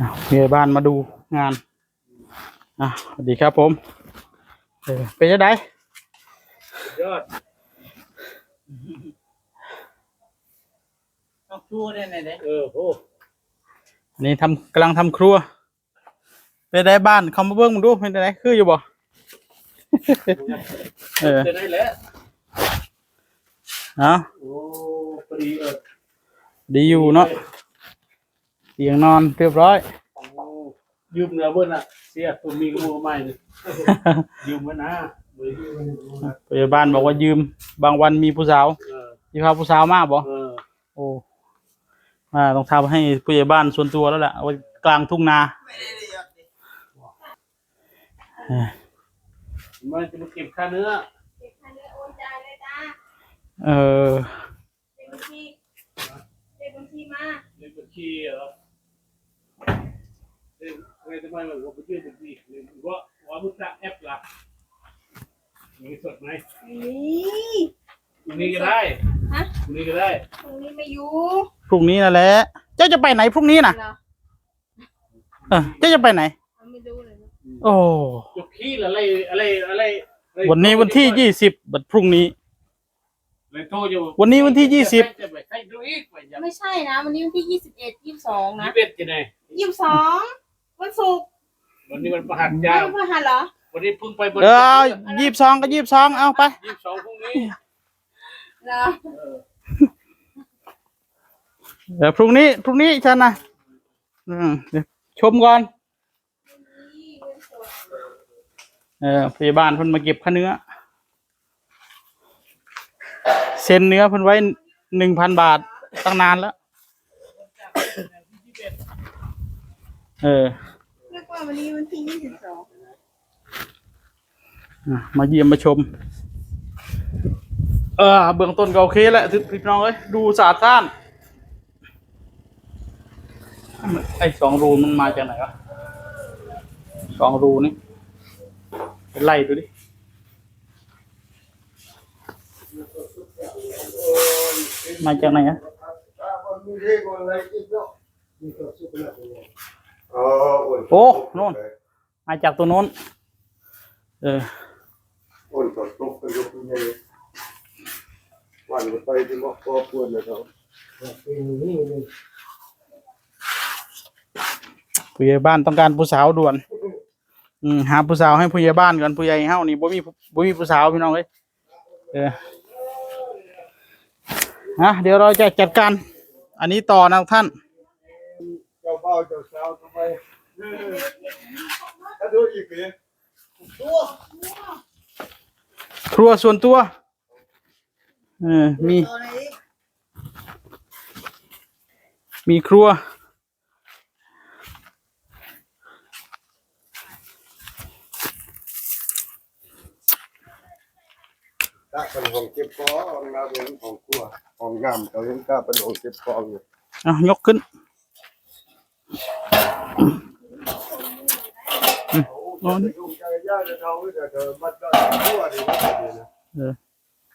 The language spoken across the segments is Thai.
อ้าวผู้ใหญ่บ้านมาดูงานอะสวัสดีครับผมเออเป็นยังไงยอดต้องครูได้ไหนเด้เออโหอันนี้ทำกำลังทำครัวเป็นได้บ้านเขามาเบิ้งมึงดูเป็นได้คืออยู่บ่เออจะได้แล้วเอาโอ้พอดีเออดีอยู่เนาะเตียงนอนเรียบร้อยโอ้ยืมเนื้อเบิ้ลอะ เสียตัวมีกระมูกใหม่เลยยืมไว้นะมือยืมไว้นะผู้ใหญ่บ้านบอกว่ายืม บางวันมีผู้สาวเออที่พาผู้สาวมาบ่เออโอ้มาต้องทำให้ผู้ใหญ่บ้านส่วนตัวแล้วแหละเอาไว้กลางทุ่งนาเออมันจะมาเก็บค่าเนื้อเด็กคันเรือโอนจ่ายเลยจ้าเออเด็กบัญชีเด็กบัญชีมาในบัญชีเหรอเอ้ยอะ ไรทำไมมันว่าบัญชีบัญชีเนี่ยว่าว่ามุตตะแอปล่ะมีสดไหมนี่ตรงนี้ก็ได้ฮะตรงนี้ก็ได้ตรงนี้ไม่อยู่พรุ่งนี้นั่นแหละเจ้าจะไปไหนพรุ่งนี้น่ะเหรอเออเจ้าจะไปไหนเราไม่รู้เลยนะโอ้จกขี้หรืออะไรอะไรอะไรอะไรวันนี้วันที่ยี่สิบบัดพรุ่งนี้ เลยโทรอยู่วันนี้วันที่ยี่สิบจะไปใครดูอีกไปยังไม่ใช่นะ วันนี้วันที่ยี่สิบเอ็ดยี่สิบสองนะยี่สิบเอ็ดจะไหนยี่สิบสองวันศุกร์ วันนี้วันประหัสวัยานวพฤหัสเหรอ วันนี้เพิ่งไปบนเออยี่สิบสองก็ยี่สิบสองเอาไป ยี่สิบสองพรุ่งนี้เหรอเดี๋ยวพรุ่งนี้พรุ่งนี้ฉันนะอืมเดี๋ยวชมก่อนนี่วันศุกร์เออพยาบาลเพิ่นมาเก็บค่าเนื้อ เซ็นเนื้อเพิ่นไว้หนึ่งพันบาทตั้งนานแล้ว เออเรียก ว่าวันนี้วันที่ยี่สิบสองอะมาเยี่ยมมาชม เออเบื้องต้นก็โอเคแหละทุกพี่น้องเอ้ยดูสาดซ่าน ไอ้สองรูมันมาจากไหนวะสองรูนี่ไปไล่ดูดิมาจากไหนอะ โอ้โน่นมาจากตัวโน้น เออโอ้ยตกตกไปยกยังไงวันก็ไปที่มอกพอควรนะครับผู้ใหญ่บ้านต้องการผู้สาวด่วน อืมหาผู้สาวให้ผู้ใหญ่บ้านก่อนผู้ใหญ่เฮานี่บ่มีบ่มีผู้สาวพี่น้องเอ้ยเออนะเดี๋ยวเราจะจัดการ อันนี้ต่อนะท่าน เจ้าเบ้าเจ้าสาวทำไม ถ้าดูอีกเนี่ยครัวส่วนตัวเออมี มีครัวถ้าเป็นของเก็บของน้ำเป็นของครัวห้องน้ำเขายังกล้าเป็นของเก็บของอยู่อะยกขึ้น อนยุ่งใจยากจะเอนก็ครัวดีนะเออ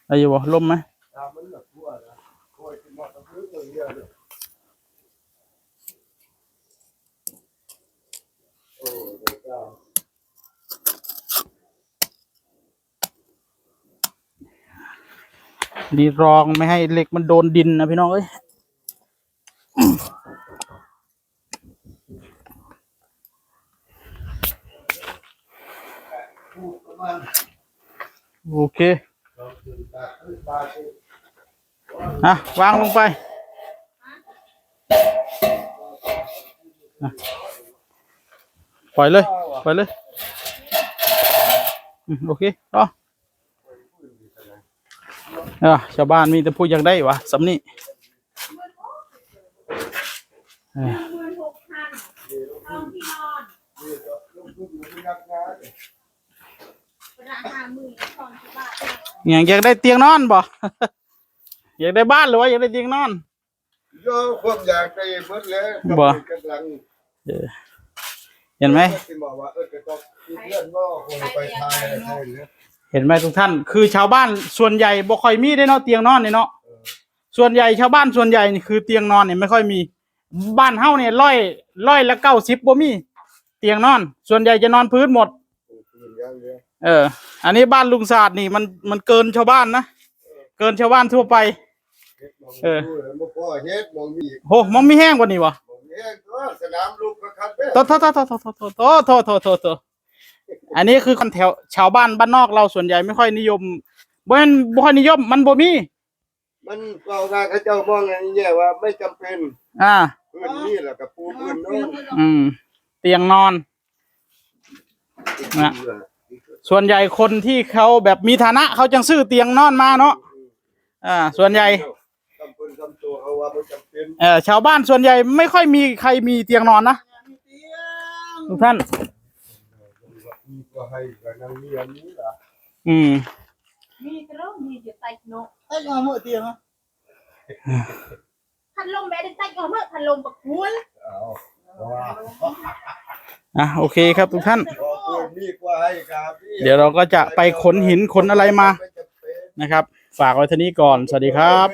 อะไรอยู่บ่ลมไหมทำมันแบบครัวนะครัวที่เหมาะกับพื้นเมืองเนี่ยเลยโอ้เจ้าดีรองไม่ให้เหล็กมันโดนดินนะพี่น้องเอ้ย โอเคอะวางลงไปปล่อยเลยปล่อยเลยโอเคต่ออะชาวบ้านมีแต่พูดอยากได้วะสำนี่ เออหมื่นหกพันเอาที่นอนเวลาห้าหมื่นตอนที่บ้านอย่างอยากได้เตียงนอนบ่ อยากได้บ้านหรือว่าอยากได้เตียงนอนโยความอยากไปหมดแล้วบ่ กำลังเห็นไหม ที่บอกว่าเออจะต้องมีเพื่อนว่าคงไปทายอะไรเนี่ยเห็นไหมทุกท่าน คือชาวบ้านส่วนใหญ่บ่ค่อยมีได้เนาะเตียงนอนนี่เนาะส่วนใหญ่ชาวบ้านส่วนใหญ่นี่คือเตียงนอนเนี่ยไม่ค่อยมี บ้านเฮาเนี่ยร้อยร้อยละเก้าสิบบ่มี เตียงนอน ส่วนใหญ่จะนอนพื้นหมด คืนอย่างเดียว เออ อันนี้บ้านลุงศาสตร์นี่มันมันเกินชาวบ้านนะ เกินชาวบ้านทั่วไปเฮ็ดมองเออดูแล้วบ่พอเฮ็ดมองมีอีกโหมองมีแห้งกว่านี้วะมองเฮ็ดก็สนามลูกก็คัดเด้โทษโทษโทษโทษโทษโทษโทษโทษโทษโทษโทษอันนี้คือคนแถวชาวบ้านบ้านนอกเราส่วนใหญ่ไม่ค่อยนิยมบ่แม่นบ่ค่อยนิยม มันบ่มี มันเว้าทางเขาเจ้ามองอย่างนี้ว่าไม่จำเป็น อ่าพื้นนี่แหละกับปูพื้นโน่นอืม เตียงนอนนะ ส่วนใหญ่คนที่เขาแบบมีฐานะเขาจังซื้อเตียงนอนมาเนาะอ่า ส่วนใหญ่จำเป็นจำตัวเขาว่าไม่จำเป็นเออชาวบ้านส่วนใหญ่ไม่ค่อยมีใครมีเตียงนอนนะทุกท่าน มีก็ให้กันนั่งนี่อันนี้ล่ะอืม มีกระโดดมีจะไต่โนไอ้ยอมเมื่อเตียงอะพันลมแม่ได้ไต่เอาเมื่อพันลมบักคุ้นเอาว่าอะโอเคครับทุกท่านพอพื้นนี่ก็ให้ครับพี่ เดี๋ยวเราก็จะไปขนหินขนอะไรมานนะครับ ฝากไว้เท่านี้ก่อน สวัสดีครับ